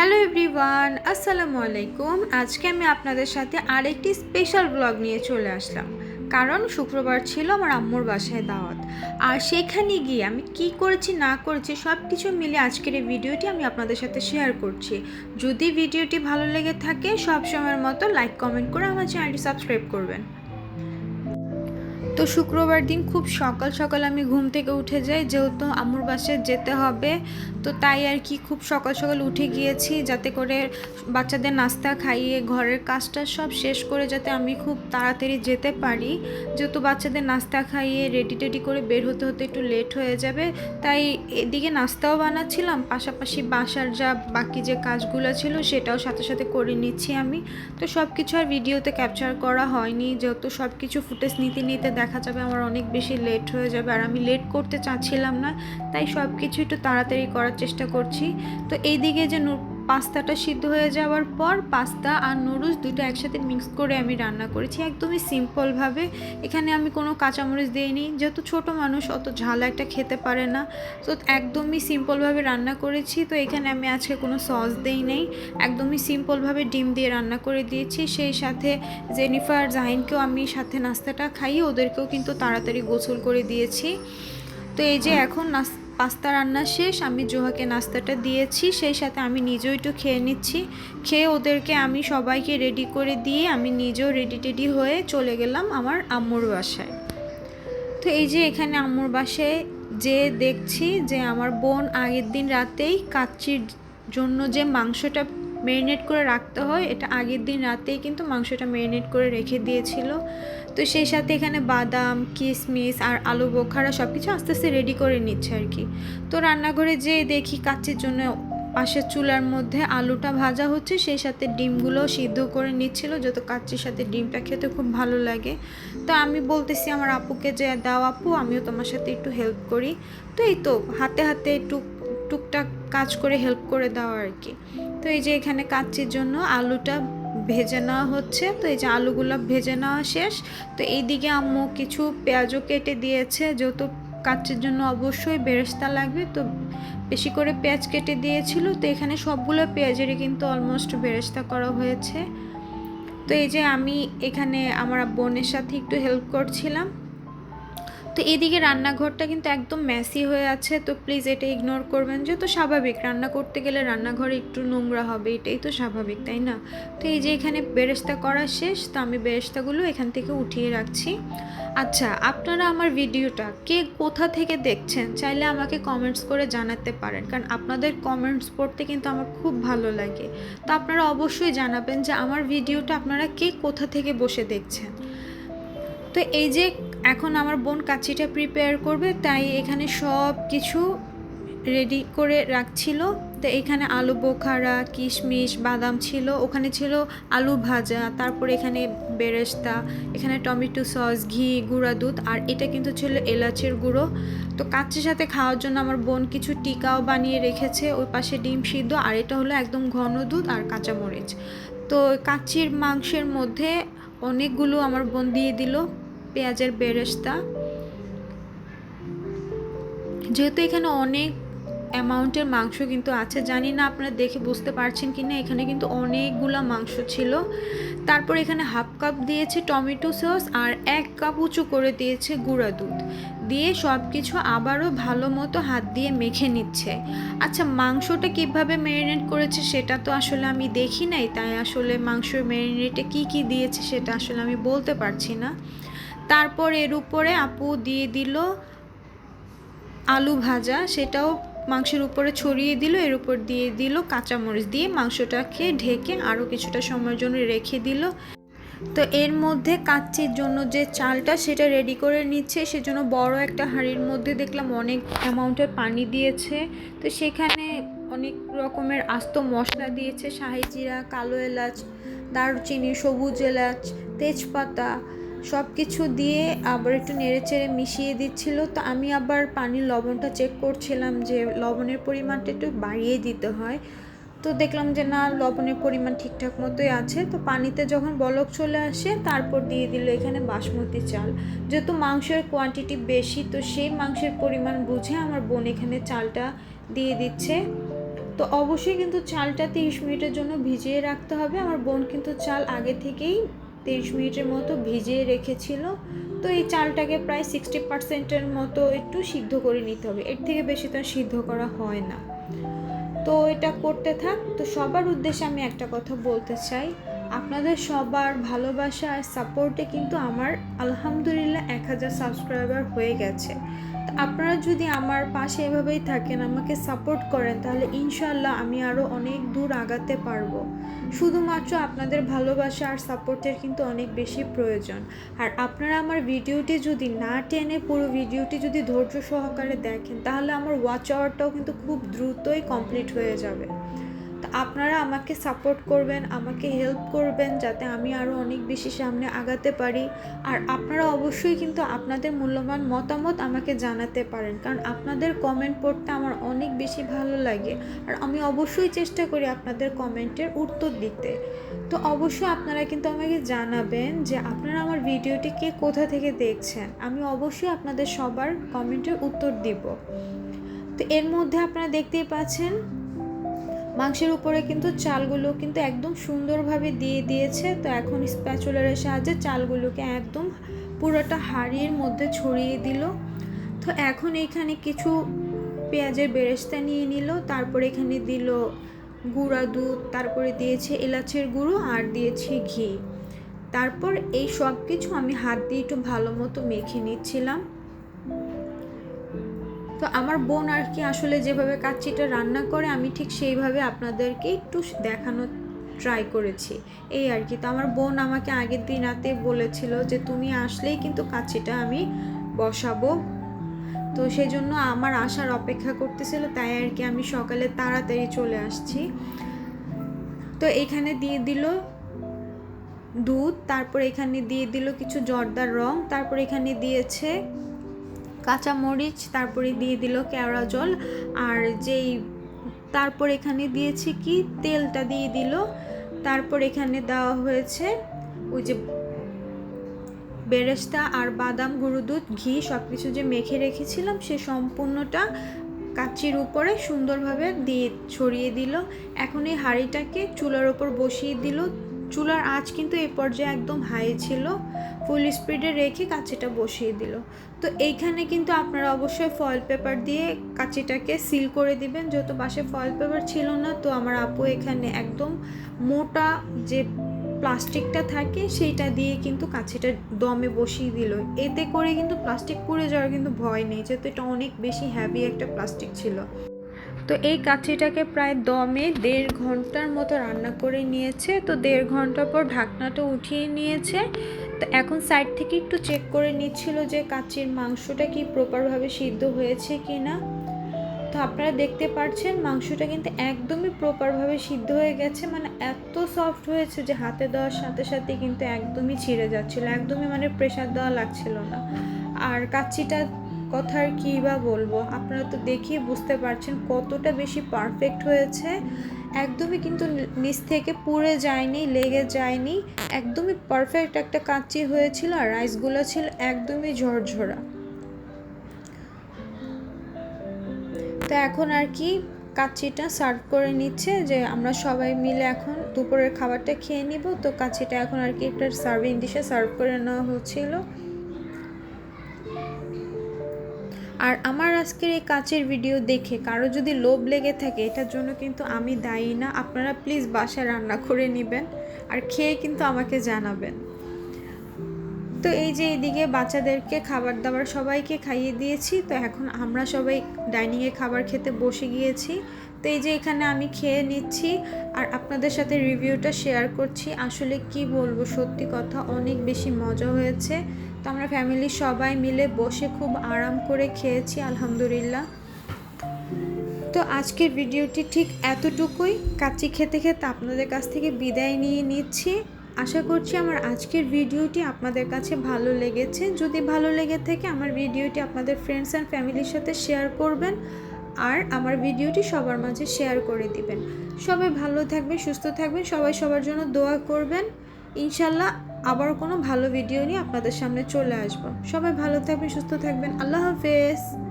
Hello everyone, আসসালামু আলাইকুম। আজকে আমি আপনাদের সাথে আরেকটি স্পেশাল ব্লগ নিয়ে চলে আসলাম। কারণ শুক্রবার ছিল আমার আম্মুর বাসায় দাওয়াত। আর সেখানে গিয়ে আমি কি করেছি, না করেছি সব কিছু মিলে আজকের এই ভিডিওটি আমি আপনাদের সাথে শেয়ার করছি। যদি ভিডিওটি ভালো লেগে থাকে সব সময়ের মতো লাইক কমেন্ট করে আমার চ্যানেলটি সাবস্ক্রাইব করবেন। তো শুক্রবার দিন খুব সকাল সকাল আমি ঘুম থেকে উঠে যাই, যেহেতু আম্মুর বাসায় যেতে হবে। তো তাই আর কি খুব সকাল সকাল উঠে গিয়েছি যাতে করে বাচ্চাদের নাস্তা খাইয়ে ঘরের কাজটা সব শেষ করে যাতে আমি খুব তাড়াতাড়ি যেতে পারি। যেহেতু বাচ্চাদের নাস্তা খাইয়ে রেডি টেডি করে বের হতে হতে একটু লেট হয়ে যাবে, তাই এদিকে নাস্তাও বানাচ্ছিলাম, পাশাপাশি বাসার যা বাকি যে কাজগুলো ছিল সেটাও সাথে সাথে করে নিচ্ছি আমি। তো সব কিছু আর ভিডিওতে ক্যাপচার করা হয়নি, যেহেতু সব কিছু ফুটেজ নিতে নিতে দেখা যাবে আমার অনেক বেশি লেট হয়ে যাবে আর আমি লেট করতে চাচ্ছিলাম না, তাই সব কিছু একটু তাড়াতাড়ি করার চেষ্টা করছি। তো এইদিকে যে পাস্তাটা সিদ্ধ হয়ে যাওয়ার পর পাস্তা আর নুডলস দুটো একসাথে মিক্স করে আমি রান্না করেছি একদমই সিম্পলভাবে। এখানে আমি কোনো কাঁচামরিচ দিইনি। যেহেতু ছোট মানুষ, অত ঝাল একটা খেতে পারে না। তো একদমই সিম্পলভাবে রান্না করেছি। তো এখানে আমি আজকে কোনো সস দেই নেই। একদমই সিম্পলভাবে ডিম দিয়ে রান্না করে দিয়েছি। সেই সাথে জেনিফার জাহিনকেও আমি সাথে নাস্তাটা খাইয়ে ওদেরকেও কিন্তু তাড়াতাড়ি গোসল করে দিয়েছি। তো এই যে এখন নাস পাস্তা রান্না শেষ, আমি জোহাকে নাস্তাটা দিয়েছি, সেই সাথে আমি নিজেও একটু খেয়ে নিচ্ছি। খেয়ে ওদেরকে আমি সবাইকে রেডি করে দিয়ে আমি নিজেও রেডি টেডি হয়ে চলে গেলাম আমার আম্মুর বাসায়। তো এই যে এখানে আম্মুর বাসায় যে দেখছি যে আমার বোন আগের দিন রাতেই কাচ্চির জন্য যে মাংসটা ম্যারিনেট করে রাখতে হয়, এটা আগের দিন রাতেই কিন্তু মাংসটা ম্যারিনেট করে রেখে দিয়েছিল। তো সেই সাথে এখানে বাদাম কিশমিশ আর আলু বোখারা সব কিছু আস্তে আস্তে রেডি করে নিচ্ছে আর কি। তো রান্নাঘরে যে দেখি কাচ্চির জন্য পাশের চুলার মধ্যে আলুটা ভাজা হচ্ছে, সেই সাথে ডিমগুলো সিদ্ধ করে নিচ্ছিল, যত কাচ্চির সাথে ডিমটা খেতে খুব ভালো লাগে। তো আমি বলতেছি আমার আপুকে যে, দাও আপু, আমিও তোমার সাথে একটু হেল্প করি। তো এই তো, হাতে হাতে টুক, টুকটাক কাজ করে হেল্প করে দেওয়া আর কি। তো এই যে এখানে কাচ্চির জন্য আলুটা ভেজে নেওয়া হচ্ছে। তো এই যে আলুগুলো ভেজে নেওয়া শেষ। তো এইদিকে আম্মু কিছু পেঁয়াজও কেটে দিয়েছে। যেহেতু কাচের জন্য অবশ্যই বেরেস্তা লাগবে, তো বেশি করে পেঁয়াজ কেটে দিয়েছিল। তো এখানে সবগুলো পেঁয়াজেরই কিন্তু অলমোস্ট বেরেস্তা করা হয়েছে। তো এই যে আমি এখানে আমার বোনের সাথে একটু হেল্প করছিলাম। তো এদিকে রান্নাঘরটা কিন্তু একদম ম্যাসি হয়ে আছে, তো প্লিজ এটা ইগনোর করবেন যেহেতু স্বাভাবিক। রান্না করতে গেলে রান্নাঘরে একটু নোংরা হবে, এটাই তো স্বাভাবিক, তাই না? তো এই যে এখানে বেরেস্তা করা শেষ, তো আমি বেরেস্তাগুলো এখান থেকে উঠিয়ে রাখছি। আচ্ছা আপনারা আমার ভিডিওটা কে কোথা থেকে দেখছেন, চাইলে আমাকে কমেন্টস করে জানাতে পারেন, কারণ আপনাদের কমেন্টস পড়তে কিন্তু আমার খুব ভালো লাগে। তো আপনারা অবশ্যই জানাবেন যে, আমার ভিডিওটা আপনারা কে কোথা থেকে বসে দেখছেন? তো এই যে এখন আমার বোন কাচিটা প্রিপেয়ার করবে, তাই এখানে সব কিছু রেডি করে রাখছিল। তো এখানে আলু বোখারা, কিশমিশ, বাদাম ছিল, ওখানে ছিল আলু ভাজা, তারপর এখানে বেরেস্তা, এখানে টমেটো সস, ঘি, গুঁড়া দুধ, আর এটা কিন্তু ছিল এলাচের গুঁড়ো। তো কাচ্চির সাথে খাওয়ার জন্য আমার বোন কিছু টিকাও বানিয়ে রেখেছে, ওই পাশে ডিম সিদ্ধ, আর এটা হলো একদম ঘন দুধ আর কাঁচামরিচ। তো কাচ্চির মাংসের মধ্যে অনেকগুলো আমার বোন দিয়ে দিল। পেঁয়াজের বেরেস্তা। যেহেতু এখানে অনেক অ্যামাউন্টের মাংস কিন্তু আছে, জানি না আপনারা দেখে বুঝতে পারছেন কি না এখানে কিন্তু অনেকগুলো মাংস ছিল। তারপর এখানে হাফ কাপ দিয়েছে টমেটো সস আর এক কাপ উঁচু করে দিয়েছে গুঁড়া দুধ। দিয়ে সব কিছু আবারও ভালো মতো হাত দিয়ে মেখে নিচ্ছে। আচ্ছা মাংসটা কীভাবে ম্যারিনেট করেছে সেটা তো আসলে আমি দেখি নাই, তাই আসলে মাংসের ম্যারিনেটে কি কি দিয়েছে সেটা আসলে আমি বলতে পারছি না। তারপর এর উপরে আপু দিয়ে দিল আলু ভাজা, সেটাও মাংসের উপরে ছড়িয়ে দিল, এর উপর দিয়ে দিল কাঁচামরিচ দিয়ে মাংসটাকে ঢেকে আরও কিছুটা সময়ের জন্য রেখে দিল। তো এর মধ্যে কাচ্চির জন্য যে চালটা সেটা রেডি করে নিচ্ছে, সেজন্য বড় একটা হাঁড়ির মধ্যে দেখলাম অনেক অ্যামাউন্টের পানি দিয়েছে। তো সেখানে অনেক রকমের আস্ত মশলা দিয়েছে, শাহি জিরা, কালো এলাচ, দারুচিনি, সবুজ এলাচ, তেজপাতা সব কিছু দিয়ে আবার একটু নেড়ে চেড়ে মিশিয়ে দিচ্ছিল। তো আমি আবার পানির লবণটা চেক করছিলাম যে লবণের পরিমাণটা একটু বাড়িয়ে দিতে হয়। তো দেখলাম যে না, লবণের পরিমাণ ঠিকঠাক মতোই আছে। তো পানিতে যখন বলক চলে আসে, তারপর দিয়ে দিল এখানে বাসমতি চাল। যেহেতু মাংসের কোয়ান্টিটি বেশি, তো সেই মাংসের পরিমাণ বুঝে আমার বোন এখানে চালটা দিয়ে দিচ্ছে। তো অবশ্যই কিন্তু চালটা তিরিশ মিনিটের জন্য ভিজিয়ে রাখতে হবে। আমার বোন কিন্তু চাল আগে থেকেই তিরিশ মিনিটের মতো ভিজিয়ে রেখেছিল। তো এই চালটাকে প্রায় সিক্সটি পার্সেন্টের মতো একটু সিদ্ধ করে নিতে হবে। এর থেকে বেশি তো সিদ্ধ করা হয় না। তো এটা করতে থাক। তো সবার উদ্দেশ্যে আমি একটা কথা বলতে চাই। আপনাদের সবার ভালোবাসা আর সাপোর্টে কিন্তু আমার আলহামদুলিল্লাহ এক হাজার সাবস্ক্রাইবার হয়ে গেছে। তো আপনারা যদি আমার পাশে এভাবেই থাকেন, আমাকে সাপোর্ট করেন, তাহলে ইনশাল্লাহ আমি আরও অনেক দূর আগাতে পারব। শুধুমাত্র আপনাদের ভালোবাসা আর সাপোর্টের কিন্তু অনেক বেশি প্রয়োজন। আর আপনারা আমার ভিডিওটি যদি না টেনে পুরো ভিডিওটি যদি ধৈর্য সহকারে দেখেন, তাহলে আমার ওয়াচ আওয়ারটাও কিন্তু খুব দ্রুতই কমপ্লিট হয়ে যাবে। আপনারা আমাকে সাপোর্ট করবেন, আমাকে হেল্প করবেন যাতে আমি আরও অনেক বেশি সামনে আগাতে পারি। আর আপনারা অবশ্যই কিন্তু আপনাদের মূল্যবান মতামত আমাকে জানাতে পারেন, কারণ আপনাদের কমেন্ট পড়তে আমার অনেক বেশি ভালো লাগে। আর আমি অবশ্যই চেষ্টা করি আপনাদের কমেন্টের উত্তর দিতে। তো অবশ্যই আপনারা কিন্তু আমাকে জানাবেন যে আপনারা আমার ভিডিওটি কে কোথা থেকে দেখছেন। আমি অবশ্যই আপনাদের সবার কমেন্টের উত্তর দিব। তো এর মধ্যে আপনারা দেখতেই পাচ্ছেন মাংসের উপরে কিন্তু চালগুলো কিন্তু একদম সুন্দরভাবে দিয়ে দিয়েছে। তো এখন স্প্যাচুলারের সাহায্যে চালগুলোকে একদম পুরোটা হাঁড়ির মধ্যে ছড়িয়ে দিল। তো এখন এখানে কিছু পেঁয়াজের বেরেস্তা নিয়ে নিল, তারপরে এখানে দিল গুঁড়া দুধ, তারপরে দিয়েছে এলাচের গুঁড়ো আর দিয়েছে ঘি। তারপর এই সব কিছু আমি হাত দিয়ে একটু ভালো মতো মেখে নিচ্ছিলাম। তো আমার বোন আর কি আসলে যেভাবে কাচ্চিটা রান্না করে, আমি ঠিক সেইভাবে আপনাদেরকে একটু দেখানো ট্রাই করেছি। এই আর কি। তো আমার বোন আমাকে আগের দিন রাতে বলেছিল যে, তুমি আসলেই কিন্তু কাচ্চিটা আমি বসাবো। তো সেই জন্য আমার আসার অপেক্ষা করতেছিল, তাই আর কি আমি সকালে তাড়াতাড়ি চলে আসছি। তো এখানে দিয়ে দিল দুধ, তারপর এখানে দিয়ে দিল কিছু জর্দার রং, তারপর এখানে দিয়েছে কাঁচা মরিচ তারপরে দিয়ে দিল কেওড়া জল, আর যেই তারপর এখানে দিয়েছি কি, তেলটা দিয়ে দিল। তারপর এখানে দেওয়া হয়েছে ওই যে বেরেস্তা আর বাদাম, গুঁড়ো দুধ, ঘি সব কিছু যে মেখে রেখেছিলাম সে সম্পূর্ণটা কাচির উপরে সুন্দরভাবে দিয়ে ছড়িয়ে দিল। এখন এই হাঁড়িটাকে চুলার ওপর বসিয়ে দিল। চুলার আঁচ কিন্তু এই পর্যায়ে একদম হাই ছিল। ফুল স্পিডে রেখে কাঁচিটা বসিয়ে দিল। তো এইখানে কিন্তু আপনারা অবশ্যই ফয়েল পেপার দিয়ে কাঁচিটাকে সিল করে দিবেন। যেহেতু বাসে ফয়েল পেপার ছিল না, তো আমার আপু এখানে একদম মোটা যে প্লাস্টিকটা থাকে, সেইটা দিয়ে কিন্তু কাছিটা দমে বসিয়ে দিল। এতে করে কিন্তু প্লাস্টিক পুড়ে যাওয়ার কিন্তু ভয় নেই, যেহেতু এটা অনেক বেশি হ্যাভি একটা প্লাস্টিক ছিল। তো এই কাচিটাকে প্রায় দমে দেড় ঘণ্টার মতো রান্না করে নিয়েছে। তো দেড় ঘণ্টা পর ঢাকনাটা উঠিয়ে নিয়েছে। তো এখন সাইড থেকে একটু চেক করে নিচ্ছিল যে কাচির মাংসটা কি প্রপারভাবে সিদ্ধ হয়েছে কি না তো আপনারা দেখতে পাচ্ছেন মাংসটা কিন্তু একদমই প্রপারভাবে সিদ্ধ হয়ে গেছে। মানে এত সফট হয়েছে যে হাতে দেওয়ার সাথে সাথে কিন্তু একদমই ছিঁড়ে যাচ্ছিল। একদমই মানে প্রেশার দেওয়া লাগছিল না। আর কাচ্চিটা কথার কী বা বলব? আপনারা তো দেখেই বুঝতে পারছেন কতটা বেশি পারফেক্ট হয়েছে। একদমই কিন্তু নিচ থেকে পুড়ে যায়নি, লেগে যায়নি। একদমই পারফেক্ট একটা কাচ্চি হয়েছিল আর রাইসগুলো ছিল একদমই ঝরঝরা। তো এখন আর কি কাচ্চিটা সার্ভ করে নিচ্ছে যে আমরা সবাই মিলে এখন দুপুরের খাবারটা খেয়ে নিব। তো কাচ্চিটা এখন আর কি একটা সার্ভিং ডিশে সার্ভ করে নেওয়া হচ্ছিল। আর আমার আজকের এই কাচের ভিডিও দেখে কারও যদি লোভ লেগে থাকে, এটার জন্য কিন্তু আমি দায়ী না। আপনারা প্লিজ বাসায় রান্না করে নেবেন আর খেয়ে কিন্তু আমাকে জানাবেন। তো এই যে এইদিকে বাচ্চাদেরকে খাবার দাবার সবাইকে খাইয়ে দিয়েছি। তো এখন আমরা সবাই ডাইনিংয়ে খাবার খেতে বসে গিয়েছি। তো এই যে এখানে আমি খেয়ে নিচ্ছি আর আপনাদের সাথে রিভিউটা শেয়ার করছি। আসলে কি বলব, সত্যি কথা অনেক বেশি মজা হয়েছে। তো আমরা ফ্যামিলির সবাই মিলে বসে খুব আরাম করে খেয়েছি, আলহামদুলিল্লাহ। তো আজকের ভিডিওটি ঠিক এতটুকুই। কাচ্চি খেতে খেতে আপনাদের কাছ থেকে বিদায় নিয়ে নিচ্ছি। আশা করছি আমার আজকের ভিডিওটি আপনাদের কাছে ভালো লেগেছে। যদি ভালো লেগে থাকে, আমার ভিডিওটি আপনাদের ফ্রেন্ডস অ্যান্ড ফ্যামিলির সাথে শেয়ার করবেন। আর আমার ভিডিওটি সবার মাঝে শেয়ার করে দিবেন। সবাই ভালো থাকবেন, সুস্থ থাকবেন, সবাই সবার জন্য দোয়া করবেন। ইনশাল্লাহ আবার কোনো ভালো ভিডিও নিয়ে আপনাদের সামনে চলে আসব। সবাই ভালো থাকবেন, সুস্থ থাকবেন। আল্লাহ হাফেজ।